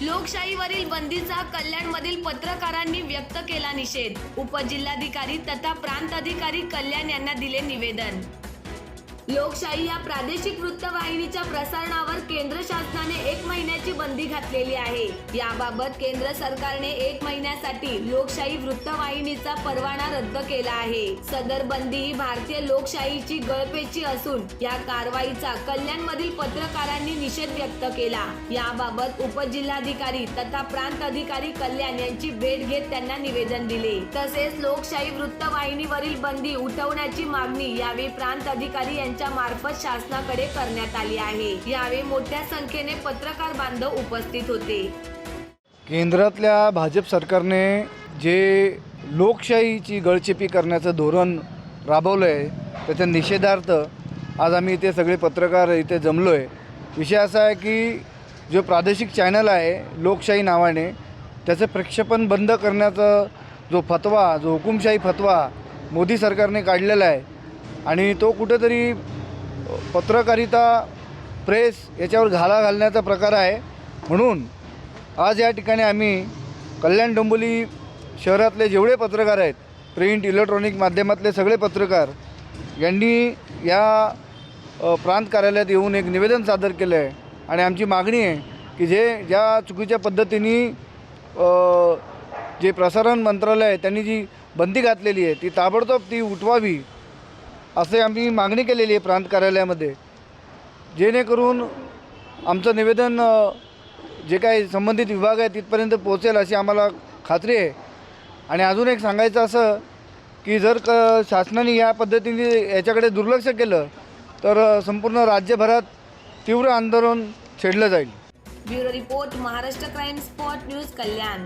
लोकशाहीवरील बंदीचा कल्याणमधील पत्रकारांनी व्यक्त केला निषेध. उपजिल्हाधिकारी तथा प्रांत अधिकारी कल्याण यांना दिले निवेदन. लोकशाही या प्रादेशिक वृत्तवाहिनीच्या प्रसारणावर केंद्र शासनाने एक महिन्याची बंदी घातलेली आहे. याबाबत केंद्र सरकारने एक महिन्यासाठी लोकशाही वृत्तवाहिनीचा परवाना रद्द केला आहे. सदर बंदी ही भारतीय लोकशाहीची गळपेची असून या कारवाईचा कल्याणमधील पत्रकारांनी निषेध व्यक्त केला. याबाबत उपजिल्हाधिकारी तथा प्रांत अधिकारी कल्याण यांची भेट घेत त्यांना निवेदन दिले. तसेच लोकशाही वृत्तवाहिनीवरील बंदी उठवण्याची मागणी यावेळी प्रांत अधिकारी यांच्या मार्फत शासनाकडे करण्यात आली आहे. यावेळी मोठ्या संख्येने पत्रकार बांधव उपस्थित होते. केंद्रातल्या भाजप सरकारने जे लोकशाहीची गळचेपी करण्याचं धोरण राबवलं आहे त्याच्या निषेधार्थ आज आम्ही इथे सगळे पत्रकार इथे जमलो आहे विषय असा आहे की जो प्रादेशिक चॅनल आहे लोकशाही नावाने त्याचं प्रक्षेपण बंद करण्याचा जो फतवा जो हुकुमशाही फतवा मोदी सरकारने काढलेला आहे आणि तो कुठेतरी पत्रकारिता प्रेस याच्यावर घाला घालण्याचा प्रकार आहे. म्हणून आज या ठिकाणी आम्ही कल्याण डोंबोली शहरातले जेवढे पत्रकार आहेत प्रिंट इलेक्ट्रॉनिक माध्यमातले सगळे पत्रकार यांनी या प्रांत कार्यालयात येऊन एक निवेदन सादर केलं आहे आणि आमची मागणी आहे की जे ज्या चुकीच्या पद्धतीने जे प्रसारण मंत्रालय आहे त्यांनी जी बंदी घातलेली आहे ती ताबडतोब ती उठवावी. असे आम्ही मागणी केलेली आहे प्रांत कार्यालयामध्ये. जेणेकरून आमचं निवेदन जे काही संबंधित विभाग आहे तिथपर्यंत पोहोचेल अशी आम्हाला खात्री आहे. आणि अजून एक सांगायचं असं की जर क शासनाने या पद्धतीने याच्याकडे दुर्लक्ष केलं तर संपूर्ण राज्यभरात तीव्र आंदोलन छेडलं जाईल. Bureau report Maharashtra crime spot news Kalyan.